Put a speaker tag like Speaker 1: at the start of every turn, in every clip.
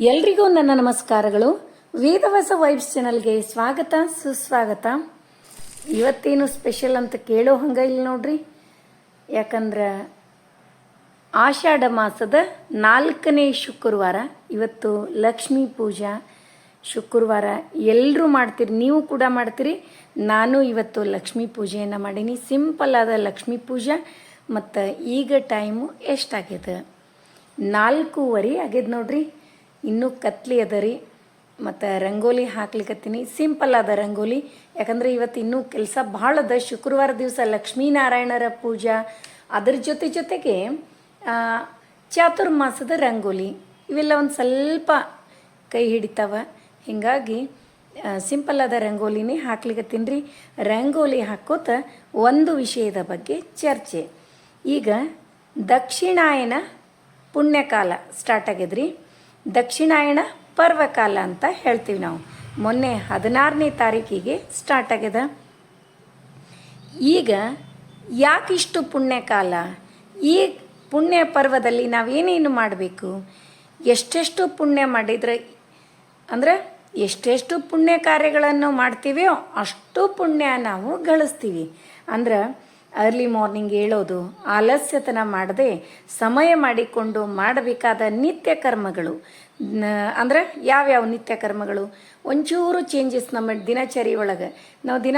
Speaker 1: ಎಲ್ರಿಗೂ ನನ್ನ ನಮಸ್ಕಾರಗಳು. ವೇದವಾಸ ವೈಬ್ಸ್ ಚಾನಲ್ಗೆ ಸ್ವಾಗತ, ಸುಸ್ವಾಗತ. ಇವತ್ತೇನು ಸ್ಪೆಷಲ್ ಅಂತ ಕೇಳೋ ಹಂಗ ಇಲ್ಲ ನೋಡ್ರಿ. ಯಾಕಂದ್ರೆ ಆಷಾಢ ಮಾಸದ ನಾಲ್ಕನೇ ಶುಕ್ರವಾರ, ಇವತ್ತು ಲಕ್ಷ್ಮೀ ಪೂಜಾ ಶುಕ್ರವಾರ. ಎಲ್ಲರೂ ಮಾಡ್ತೀರಿ, ನೀವು ಕೂಡ ಮಾಡ್ತೀರಿ. ನಾನು ಇವತ್ತು ಲಕ್ಷ್ಮೀ ಪೂಜೆಯನ್ನು ಮಾಡೀನಿ. ಸಿಂಪಲ್ ಆದ ಲಕ್ಷ್ಮೀ ಪೂಜಾ, ಮತ್ತು ಈಗ ಟೈಮು ಎಷ್ಟಾಗ್ಯದ ನಾಲ್ಕೂವರೆ ಆಗ್ಯದ ನೋಡ್ರಿ. ಇನ್ನೂ ಕತ್ಲಿ ಅದ ರೀ. ಮತ್ತು ರಂಗೋಲಿ ಹಾಕ್ಲಿಕ್ಕತ್ತೀನಿ ಸಿಂಪಲ್ ಅದ ರಂಗೋಲಿ. ಯಾಕಂದ್ರೆ ಇವತ್ತು ಇನ್ನೂ ಕೆಲಸ ಭಾಳ ಅದ. ಶುಕ್ರವಾರ ದಿವಸ ಲಕ್ಷ್ಮೀನಾರಾಯಣರ ಪೂಜಾ. ಅದ್ರ ಜೊತೆ ಜೊತೆಗೆ ಚಾತುರ್ಮಾಸದ ರಂಗೋಲಿ. ಇವೆಲ್ಲ ಒಂದು ಸ್ವಲ್ಪ ಕೈ ಹಿಡಿತಾವ. ಹೀಗಾಗಿ ಸಿಂಪಲ್ ಆದ ರಂಗೋಲಿನೇ ಹಾಕ್ಲಿಕ್ಕತ್ತೀನಿ ರೀ. ರಂಗೋಲಿ ಹಾಕೋತ ಒಂದು ವಿಷಯದ ಬಗ್ಗೆ ಚರ್ಚೆ. ಈಗ ದಕ್ಷಿಣಾಯನ ಪುಣ್ಯಕಾಲ ಸ್ಟಾರ್ಟ್ ಆಗ್ಯದ್ರಿ. ದಕ್ಷಿಣಾಯಣ ಪರ್ವಕಾಲ ಅಂತ ಹೇಳ್ತೀವಿ ನಾವು. ಮೊನ್ನೆ ಹದಿನಾರನೇ ತಾರೀಕಿಗೆ ಸ್ಟಾರ್ಟ್ ಆಗ್ಯದ. ಈಗ ಯಾಕಿಷ್ಟು ಪುಣ್ಯಕಾಲ? ಈ ಪುಣ್ಯ ಪರ್ವದಲ್ಲಿ ನಾವೇನೇನು ಮಾಡಬೇಕು? ಎಷ್ಟೆಷ್ಟು ಪುಣ್ಯ ಮಾಡಿದರೆ, ಅಂದರೆ ಎಷ್ಟೆಷ್ಟು ಪುಣ್ಯ ಕಾರ್ಯಗಳನ್ನು ಮಾಡ್ತೀವೋ ಅಷ್ಟು ಪುಣ್ಯ ನಾವು ಗಳಿಸ್ತೀವಿ. ಅಂದ್ರೆ ಅರ್ಲಿ ಮಾರ್ನಿಂಗ್ ಹೇಳೋದು ಆಲಸ್ಯತನ ಮಾಡದೆ ಸಮಯ ಮಾಡಿಕೊಂಡು ಮಾಡಬೇಕಾದ ನಿತ್ಯ ಕರ್ಮಗಳು. ಅಂದರೆ ಯಾವ್ಯಾವ ನಿತ್ಯ ಕರ್ಮಗಳು? ಒಂಚೂರು ಚೇಂಜಸ್ ನಮ್ಮ ದಿನಚರಿ ಒಳಗೆ. ನಾವು ದಿನ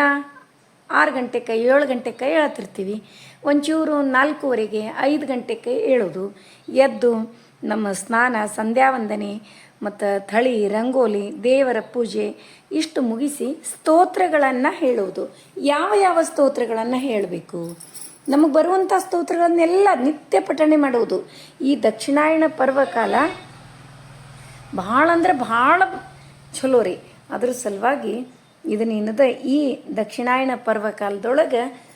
Speaker 1: ಆರು ಗಂಟೆಗೆ ಏಳು ಗಂಟೆಗೆ ಹೇಳ್ತಿರ್ತೀವಿ ಒಂಚೂರು ನಾಲ್ಕೂವರೆಗೆ ಐದು ಗಂಟೆಗೆ ಏಳೋದು. ಎದ್ದು ನಮ್ಮ ಸ್ನಾನ ಸಂಧ್ಯಾ ವಂದನೆ ಮತ್ತು ಥಳಿ, ರಂಗೋಲಿ, ದೇವರ ಪೂಜೆ ಇಷ್ಟು ಮುಗಿಸಿ ಸ್ತೋತ್ರಗಳನ್ನು ಹೇಳುವುದು. ಯಾವ ಯಾವ ಸ್ತೋತ್ರಗಳನ್ನು ಹೇಳಬೇಕು? ನಮಗೆ ಬರುವಂಥ ಸ್ತೋತ್ರಗಳನ್ನೆಲ್ಲ ನಿತ್ಯ ಪಠಣೆ ಮಾಡುವುದು. ಈ ದಕ್ಷಿಣಾಯಣ ಪರ್ವಕಾಲ ಭಾಳ ಅಂದ್ರೆ ಭಾಳ ಚಲೋ ರೀ. ಅದ್ರ ಸಲುವಾಗಿ ಇದನ್ನೇನದ ಈ ದಕ್ಷಿಣಾಯಣ ಪರ್ವಕಾಲದೊಳಗೆ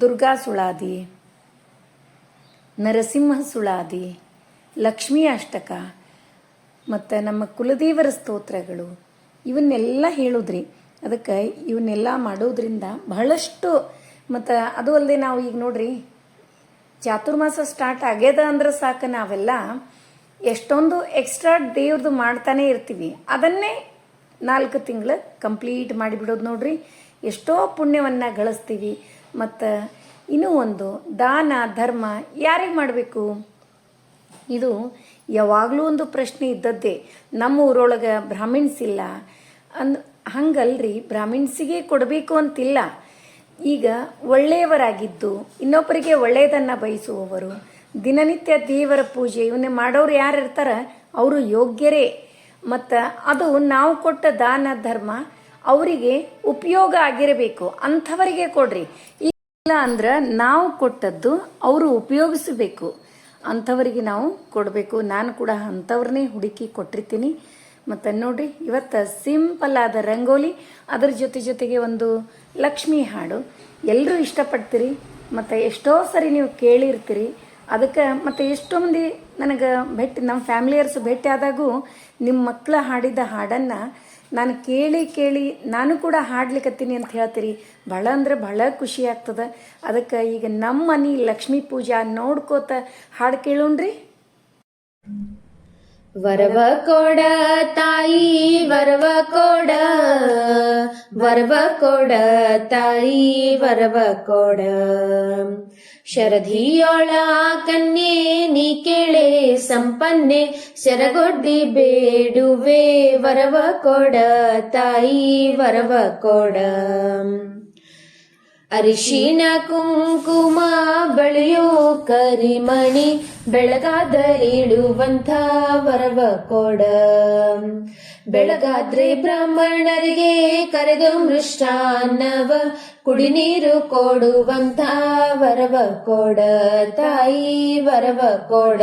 Speaker 1: ದುರ್ಗಾ ಸುಳಾದಿ, ನರಸಿಂಹ ಸುಳಾದಿ, ಲಕ್ಷ್ಮೀ ಅಷ್ಟಕ ಮತ್ತು ನಮ್ಮ ಕುಲದೇವರ ಸ್ತೋತ್ರಗಳು, ಇವನ್ನೆಲ್ಲ ಹೇಳೋದ್ರಿ. ಅದಕ್ಕೆ ಇವನ್ನೆಲ್ಲ ಮಾಡೋದ್ರಿಂದ ಬಹಳಷ್ಟು ಮತ್ತು ಅದು ಅಲ್ಲದೆ ನಾವು ಈಗ ನೋಡ್ರಿ, ಚಾತುರ್ಮಾಸ ಸ್ಟಾರ್ಟ್ ಆಗ್ಯದ ಅಂದ್ರೆ ಸಾಕು ನಾವೆಲ್ಲ ಎಷ್ಟೊಂದು ಎಕ್ಸ್ಟ್ರಾ ದೇವ್ರದ್ದು ಮಾಡ್ತಾನೆ ಇರ್ತೀವಿ. ಅದನ್ನೇ ನಾಲ್ಕು ತಿಂಗಳು ಕಂಪ್ಲೀಟ್ ಮಾಡಿಬಿಡೋದು ನೋಡ್ರಿ. ಎಷ್ಟೋ ಪುಣ್ಯವನ್ನು ಗಳಿಸ್ತೀವಿ. ಮತ್ತು ಇನ್ನೂ ಒಂದು, ದಾನ, ಧರ್ಮ ಯಾರಿಗೆ ಮಾಡಬೇಕು? ಇದು ಯಾವಾಗಲೂ ಒಂದು ಪ್ರಶ್ನೆ ಇದ್ದದ್ದೇ, ನಮ್ಮ ಊರೊಳಗೆ ಬ್ರಾಹ್ಮಿಣ್ಸ್ ಇಲ್ಲ. ಅಂದ್, ಹಂಗಲ್ರಿ, ಬ್ರಾಹ್ಮಿಣ್ಸಿಗೆ ಕೊಡಬೇಕು ಅಂತಿಲ್ಲ. ಈಗ ಒಳ್ಳೆಯವರಾಗಿದ್ದು, ಇನ್ನೊಬ್ಬರಿಗೆ ಒಳ್ಳೆಯದನ್ನು ಬಯಸುವವರು, ದಿನನಿತ್ಯ ದೇವರ ಪೂಜೆ ಇವನ್ನೇ ಮಾಡೋರು ಯಾರು ಇರ್ತಾರ ಅವರು ಯೋಗ್ಯರೇ. ಮತ್ತು ಅದು ನಾವು ಕೊಟ್ಟ ದಾನ, ಧರ್ಮ ಅವರಿಗೆ ಉಪಯೋಗ ಆಗಿರಬೇಕು, ಅಂಥವರಿಗೆ ಕೊಡ್ರಿ. ಇಲ್ಲ ಅಂದ್ರೆ ನಾವು ಕೊಟ್ಟದ್ದು ಅವರು ಉಪಯೋಗಿಸಬೇಕು. ಅಂಥವರಿಗೆ ನಾವು ಕೊಡಬೇಕು. ನಾನು ಕೂಡ ಅಂಥವ್ರನ್ನೇ ಹುಡುಕಿ ಕೊಟ್ಟಿರ್ತೀನಿ. ಮತ್ತು ನೋಡಿ ಇವತ್ತು ಸಿಂಪಲ್ ಆದ ರಂಗೋಲಿ, ಅದರ ಜೊತೆ ಜೊತೆಗೆ ಒಂದು ಲಕ್ಷ್ಮಿ ಹಾಡು. ಎಲ್ಲರೂ ಇಷ್ಟಪಡ್ತೀರಿ? ಮತ್ತು ಎಷ್ಟೋ ಸರಿ ನೀವು ಕೇಳಿರ್ತೀರಿ. ಅದಕ್ಕೆ ಮತ್ತು ಎಷ್ಟೋ ಮಂದಿ ನನಗೆ ಭೇಟಿ, ನಮ್ಮ ಫ್ಯಾಮಿಲಿಯರ್ಸ್ ಭೇಟಿ ಆದಾಗೂ ನಿಮ್ಮ ಮಕ್ಕಳ ಹಾಡಿದ ಹಾಡನ್ನು ನಾನು ಕೇಳಿ ಕೇಳಿ ನಾನು ಕೂಡ ಹಾಡ್ಲಿಕ್ಕತ್ತೀನಿ ಅಂತ ಹೇಳ್ತೀರಿ. ಭಾಳ ಅಂದ್ರೆ ಭಾಳ ಖುಷಿ ಆಗ್ತದೆ. ಅದಕ್ಕೆ ಈಗ ನಮ್ಮ ಮನೆ ಲಕ್ಷ್ಮೀ ಪೂಜಾ ನೋಡ್ಕೋತ ಹಾಡು ಕೇಳೋಣ್ರಿ.
Speaker 2: ವರವ ಕೊಡ ತಾಯಿ, ವರವ ಕೊಡ ವರವ ಕೊಡ ತಾಯಿ, ವರವ ಕೊಡ. ಶರಧಿಯೋಳ ಕನ್ಯೆ, ನೀ ಕೇಳೆ ಸಂಪನ್ನೆ ಶರಗೊಡ್ಡಿ ಬೇಡುವೆ, ವರವ ಕೊಡ ತಾಯಿ, ವರವ ಕೊಡ. ಅರಿಶಿಣ ಕುಂಕುಮ ಬಳಿಯೋ ಕರಿಮಣಿ ಬೆಳಗಾದ ಇಳುವಂಥ ವರವ ಕೊಡ. ಬೆಳಗಾದ್ರೆ ಬ್ರಾಹ್ಮಣರಿಗೆ ಕರೆದು ಮೃಷ್ಟಾನ್ನವ ಕುಡಿ ನೀರು ಕೊಡುವಂಥ ವರವ ಕೊಡ. ತಾಯಿ ವರವ ಕೊಡ.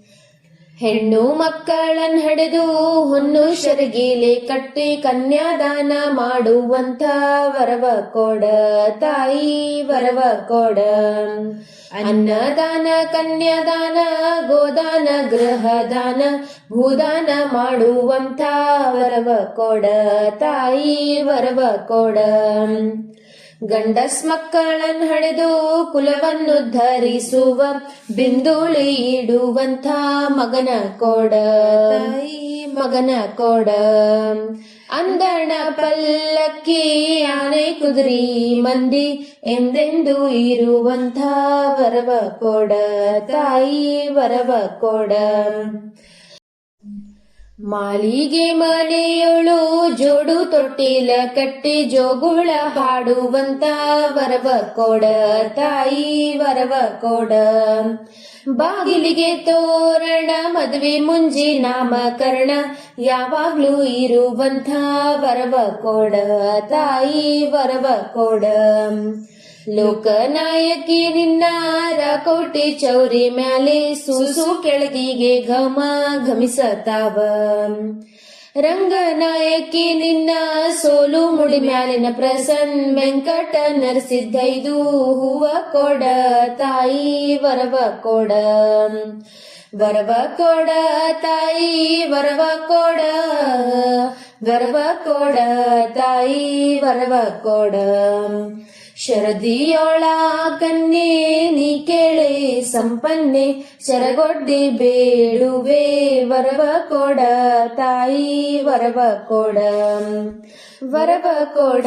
Speaker 2: ಹೆಣ್ಣು ಮಕ್ಕಳನ್ ಹಡೆದು ಹೊನ್ನು ಶರಗಿಲೆ ಕಟ್ಟಿ ಕನ್ಯಾದಾನ ಮಾಡುವಂತ ವರವ ಕೊಡ ತಾಯಿ ವರವ ಕೊಡ. ಅನ್ನದಾನ, ಕನ್ಯಾದಾನ, ಗೋದಾನ, ಗೃಹದಾನ, ಭೂದಾನ ಮಾಡುವಂತ ವರವ ಕೊಡ ತಾಯಿ ವರವ ಕೊಡ. ಗಂಡಸ್ ಮಕ್ಕಳನ್ ಹಡೆದು ಕುಲವನ್ನು ಧರಿಸುವ, ಬಿಂದುಳಿ ಇಡುವಂಥ ಮಗನ ಕೊಡ ಮಗನ ಕೊಡ. ಅಂದಣ ಪಲ್ಲಕ್ಕಿ ಆನೆ ಕುದುರಿ ಮಂದಿ ಎಂದೆಂದು ಇರುವಂಥ ವರವ ಕೊಡ, ತಾಯಿ ವರವ ಕೊಡ. ಮಾಲಿಗೆ ಮನೆಯೊಳು ಜೋಡು ತೊಟ್ಟಿಲ ಕಟ್ಟಿ ಜೋಗುಳ ಹಾಡುವಂತ ವರವ ಕೊಡ ತಾಯಿ ವರವ ಕೊಡ. ಬಾಗಿಲಿಗೆ ತೋರಣ, ಮದುವೆ ಮುಂಜಿ ನಾಮಕರಣ, ಯಾವಾಗ್ಲೂ ಇರುವಂತ ವರವ ಕೊಡ ತಾಯಿ ವರವ ಕೊಡ. ಲೋಕನಾಯಕಿ ನಿನ್ನ ರಾಕೋಟೆ ಚೌರಿ ಮ್ಯಾಲೆ ಸೂಸು ಕೆಳಗಿಗೆ ಘಮ ಘಮಿಸತಾವ. ರಂಗನಾಯಕಿ ನಿನ್ನ ಸೋಲು ಮುಡಿ ಮ್ಯಾಲಿನ ಪ್ರಸನ್ ವೆಂಕಟ ನರಸಿದ್ದೈದು ಹೂವ ಕೊಡ, ತಾಯಿ ವರವ ಕೊಡ. ವರವ ಕೊಡ, ತಾಯಿ ವರವ ಕೊಡ. ಗರ್ವ ಕೊಡ, ತಾಯಿ ವರವ ಕೊಡ. ಶರದಿಯೋಳ ಕನ್ಯೆ ನೀ ಕೇಳೆ ಸಂಪನ್ನೆ ಶರಗೊಡ್ಡಿ ಬೇಡುವೆ ವರವ ಕೊಡ ತಾಯಿ ವರವ ಕೊಡ. ವರವ ಕೊಡ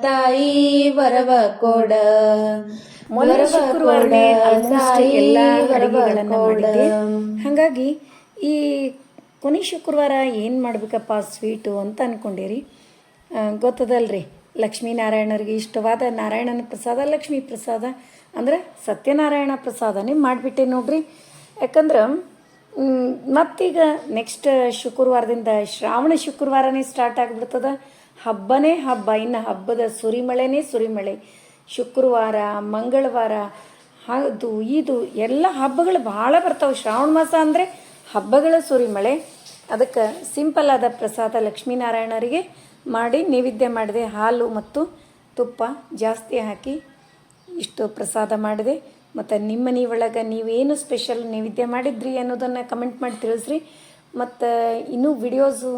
Speaker 2: ತಾಯಿ ವರವ ಕೊಡ.
Speaker 1: ಮೊದಲ
Speaker 2: ವರವ
Speaker 1: ಶುಕ್ರವಾರನೇ
Speaker 2: ಕೊಡ,
Speaker 1: ಎಲ್ಲ
Speaker 2: ವರವ
Speaker 1: ಅಡುಗೆಗಳನ್ನ
Speaker 2: ಕೊಡ.
Speaker 1: ಮಾಡಿದ್ದೆ. ಹಾಗಾಗಿ ಈ ಕೊನೆ ಶುಕ್ರವಾರ ಏನು ಮಾಡ್ಬೇಕಪ್ಪ ಸ್ವೀಟು ಅಂತ ಅನ್ಕೊಂಡಿರಿ. ಗೊತ್ತದಲ್ರಿ? ಲಕ್ಷ್ಮೀನಾರಾಯಣರಿಗೆ ಇಷ್ಟವಾದ ನಾರಾಯಣನ ಪ್ರಸಾದ, ಲಕ್ಷ್ಮೀ ಪ್ರಸಾದ ಅಂದ್ರೆ ಸತ್ಯನಾರಾಯಣ ಪ್ರಸಾದನೇ ಮಾಡಿಬಿಟ್ಟೆ ನೋಡ್ರಿ. ಯಾಕಂದ್ರೆ ಮತ್ತೀಗ ನೆಕ್ಸ್ಟ್ ಶುಕ್ರವಾರದಿಂದ ಶ್ರಾವಣ ಶುಕ್ರವಾರನೇ ಸ್ಟಾರ್ಟ್ ಆಗಿಬಿಡ್ತದೆ. ಹಬ್ಬನೇ ಹಬ್ಬ, ಇನ್ನು ಹಬ್ಬದ ಸುರಿಮಳೆನೇ ಸುರಿಮಳೆ. ಶುಕ್ರವಾರ, ಮಂಗಳವಾರ, ಅದು, ಇದು, ಎಲ್ಲ ಹಬ್ಬಗಳು ಭಾಳ ಬರ್ತಾವೆ. ಶ್ರಾವಣ ಮಾಸ ಅಂದರೆ ಹಬ್ಬಗಳ ಸುರಿಮಳೆ. ಅದಕ್ಕೆ ಸಿಂಪಲ್ ಆದ ಪ್ರಸಾದ ಲಕ್ಷ್ಮೀನಾರಾಯಣರಿಗೆ. ಮಾಡಿ ನೈವೇದ್ಯ ಮಾಡಿದೆ. ಹಾಲು ಮತ್ತು ತುಪ್ಪ ಜಾಸ್ತಿ ಹಾಕಿ ಇಷ್ಟು ಪ್ರಸಾದ ಮಾಡಿದೆ. ಮತ್ತು ನಿಮ್ಮ ಮನೆ ಒಳಗೆ ನೀವೇನು ಸ್ಪೆಷಲ್ ನೈವೇದ್ಯ ಮಾಡಿದ್ರಿ ಅನ್ನೋದನ್ನು ಕಮೆಂಟ್ ಮಾಡಿ ತಿಳಿಸ್ರಿ. ಮತ್ತು ಇನ್ನೂ ವಿಡಿಯೋಸು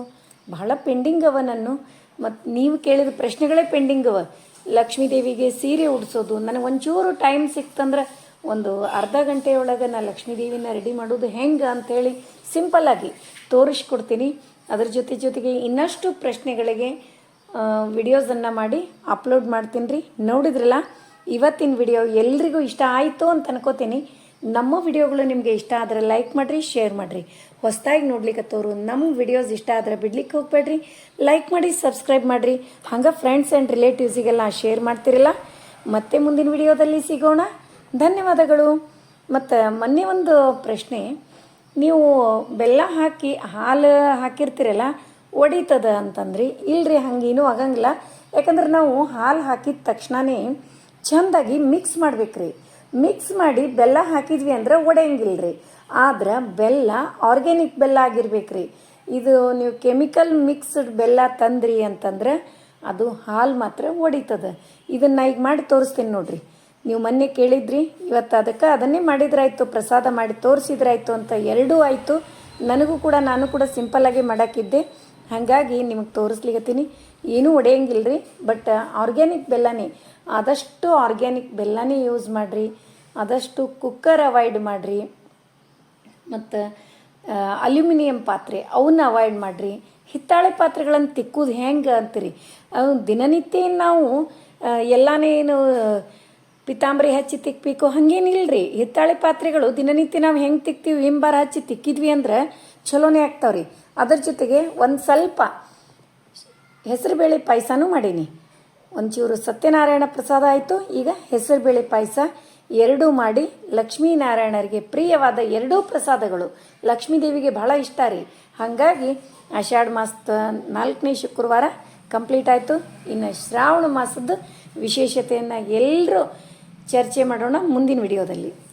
Speaker 1: ಬಹಳ ಪೆಂಡಿಂಗ್ ಅವ ನಾನು ಮತ್ತು ನೀವು ಕೇಳಿದ ಪ್ರಶ್ನೆಗಳೇ ಪೆಂಡಿಂಗ್ ಅವ. ಲಕ್ಷ್ಮೀ ದೇವಿಗೆ ಸೀರೆ ಉಡಿಸೋದು. ನನಗೆ ಒಂಚೂರು ಟೈಮ್ ಸಿಕ್ತಂದ್ರೆ ಒಂದು ಅರ್ಧ ಗಂಟೆಯೊಳಗೆ ನಾನು ಲಕ್ಷ್ಮೀ ದೇವಿನ ರೆಡಿ ಮಾಡೋದು ಹೆಂಗೆ ಅಂಥೇಳಿ ಸಿಂಪಲ್ಲಾಗಿ ತೋರಿಸ್ಕೊಡ್ತೀನಿ. ಅದ್ರ ಜೊತೆ ಜೊತೆಗೆ ಇನ್ನಷ್ಟು ಪ್ರಶ್ನೆಗಳಿಗೆ ವಿಡಿಯೋಸನ್ನು ಮಾಡಿ ಅಪ್ಲೋಡ್ ಮಾಡ್ತೀನಿ ರೀ ನೋಡಿದ್ರಲ್ಲ, ಇವತ್ತಿನ ವಿಡಿಯೋ ಎಲ್ರಿಗೂ ಇಷ್ಟ ಆಯಿತು ಅಂತ ಅನ್ಕೋತೀನಿ. ನಮ್ಮ ವಿಡಿಯೋಗಳು ನಿಮಗೆ ಇಷ್ಟ ಆದರೆ ಲೈಕ್ ಮಾಡಿರಿ ಶೇರ್ ಮಾಡಿರಿ. ಹೊಸದಾಗಿ ನೋಡ್ಲಿಕ್ಕತ್ತೋರು ನಮ್ಮ ವಿಡಿಯೋಸ್ ಇಷ್ಟ ಆದರೆ ಬಿಡ್ಲಿಕ್ಕೆ ಹೋಗ್ಬೇಡ್ರಿ. ಲೈಕ್ ಮಾಡಿ ಸಬ್ಸ್ಕ್ರೈಬ್ ಮಾಡಿರಿ. ಹಂಗೆ ಫ್ರೆಂಡ್ಸ್ ಆ್ಯಂಡ್ ರಿಲೇಟಿವ್ಸಿಗೆಲ್ಲ ಶೇರ್ ಮಾಡ್ತಿರಲ್ಲ. ಮತ್ತೆ ಮುಂದಿನ ವಿಡಿಯೋದಲ್ಲಿ ಸಿಗೋಣ. ಧನ್ಯವಾದಗಳು. ಮತ್ತು ಮೊನ್ನೆ ಒಂದು ಪ್ರಶ್ನೆ ನೀವು ಬೆಲ್ಲ ಹಾಕಿ, ಹಾಲು ಹಾಕಿರ್ತೀರಲ್ಲ, ಒಡೀತದ ಅಂತಂದ್ರಿ. ಇಲ್ರಿ, ಹಂಗೇನೂ ಆಗಂಗಿಲ್ಲ. ಯಾಕಂದ್ರೆ ನಾವು ಹಾಲು ಹಾಕಿದ ತಕ್ಷಣವೇ ಚಂದಾಗಿ ಮಿಕ್ಸ್ ಮಾಡ್ಬೇಕ್ರಿ. ಮಿಕ್ಸ್ ಮಾಡಿ ಬೆಲ್ಲ ಹಾಕಿದ್ವಿ ಅಂದ್ರೆ ಒಡೆಯಂಗಿಲ್ರಿ. ಆದ್ರೆ ಬೆಲ್ಲ ಆರ್ಗ್ಯಾನಿಕ್ ಬೆಲ್ಲ ಆಗಿರ್ಬೇಕ್ರಿ. ಇದು ನೀವು ಕೆಮಿಕಲ್ ಮಿಕ್ಸ್ಡ್ ಬೆಲ್ಲ ತಂದ್ರಿ ಅಂತಂದ್ರೆ ಅದು ಹಾಲು ಮಾತ್ರ ಒಡಿತದ. ಇದನ್ನ ಈಗ ಮಾಡಿ ತೋರಿಸ್ತೀನಿ ನೋಡ್ರಿ. ನೀವು ಮೊನ್ನೆ ಕೇಳಿದ್ರಿ, ಇವತ್ತು ಅದಕ್ಕೆ ಅದನ್ನೇ ಮಾಡಿದ್ರಾಯ್ತು, ಪ್ರಸಾದ ಮಾಡಿ ತೋರಿಸಿದ್ರಾಯ್ತು ಅಂತ ಎರಡೂ ಆಯಿತು. ನನಗೂ ಕೂಡ, ನಾನು ಕೂಡ ಸಿಂಪಲ್ಲಾಗಿ ಮಾಡೋಕ್ಕಿದ್ದೆ. ಹಾಗಾಗಿ ನಿಮಗೆ ತೋರಿಸ್ಲಿಕ್ಕತ್ತೀನಿ ಏನೂ ಒಡೆಯಂಗಿಲ್ಲ ರೀ ಬಟ್ ಆರ್ಗ್ಯಾನಿಕ್ ಬೆಲ್ಲನೇ. ಆದಷ್ಟು ಆರ್ಗ್ಯಾನಿಕ್ ಬೆಲ್ಲನೇ ಯೂಸ್ ಮಾಡಿರಿ. ಆದಷ್ಟು ಕುಕ್ಕರ್ ಅವಾಯ್ಡ್ ಮಾಡಿರಿ. ಮತ್ತು ಅಲ್ಯೂಮಿನಿಯಂ ಪಾತ್ರೆ ಅವನ್ನ ಅವಾಯ್ಡ್ ಮಾಡಿರಿ. ಹಿತ್ತಾಳೆ ಪಾತ್ರೆಗಳನ್ನು ತಿಕ್ಕುದು ಹೆಂಗೆ ಅಂತೀರಿ? ದಿನನಿತ್ಯ ನಾವು ಎಲ್ಲಾನೇನು ಪಿತಾಂಬರಿ ಹಚ್ಚಿ ತಿಕ್ಕಬೇಕು ಹಂಗೇನಿಲ್ರಿ ಹಿತ್ತಾಳೆ ಪಾತ್ರೆಗಳು ದಿನನಿತ್ಯ ನಾವು ಹೆಂಗೆ ತಿಕ್ತೀವಿ? ವಿಂಬಾರ ಹಚ್ಚಿ ತಿಕ್ಕಿದ್ವಿ ಅಂದ್ರೆ ಚಲೋನೇ ಆಗ್ತಾವ್ರಿ. ಅದ್ರ ಜೊತೆಗೆ ಒಂದು ಸ್ವಲ್ಪ ಹೆಸರುಬೇಳೆ ಪಾಯಸನೂ ಮಾಡೀನಿ. ಒಂಚೂರು ಸತ್ಯನಾರಾಯಣ ಪ್ರಸಾದ ಆಯಿತು. ಈಗ ಹೆಸರುಬೇಳೆ ಪಾಯಸ ಎರಡೂ ಮಾಡಿ ಲಕ್ಷ್ಮೀನಾರಾಯಣರಿಗೆ ಪ್ರಿಯವಾದ ಎರಡೂ ಪ್ರಸಾದಗಳು. ಲಕ್ಷ್ಮೀದೇವಿಗೆ ಬಹಳ ಇಷ್ಟ ರೀ. ಹಾಗಾಗಿ ಆಷಾಢ ಮಾಸದ ನಾಲ್ಕನೇ ಶುಕ್ರವಾರ ಕಂಪ್ಲೀಟ್ ಆಯಿತು. ಇನ್ನು ಶ್ರಾವಣ ಮಾಸದ ವಿಶೇಷತೆಯನ್ನು ಎಲ್ಲರೂ ಚರ್ಚೆ ಮಾಡೋಣ ಮುಂದಿನ ವಿಡಿಯೋದಲ್ಲಿ.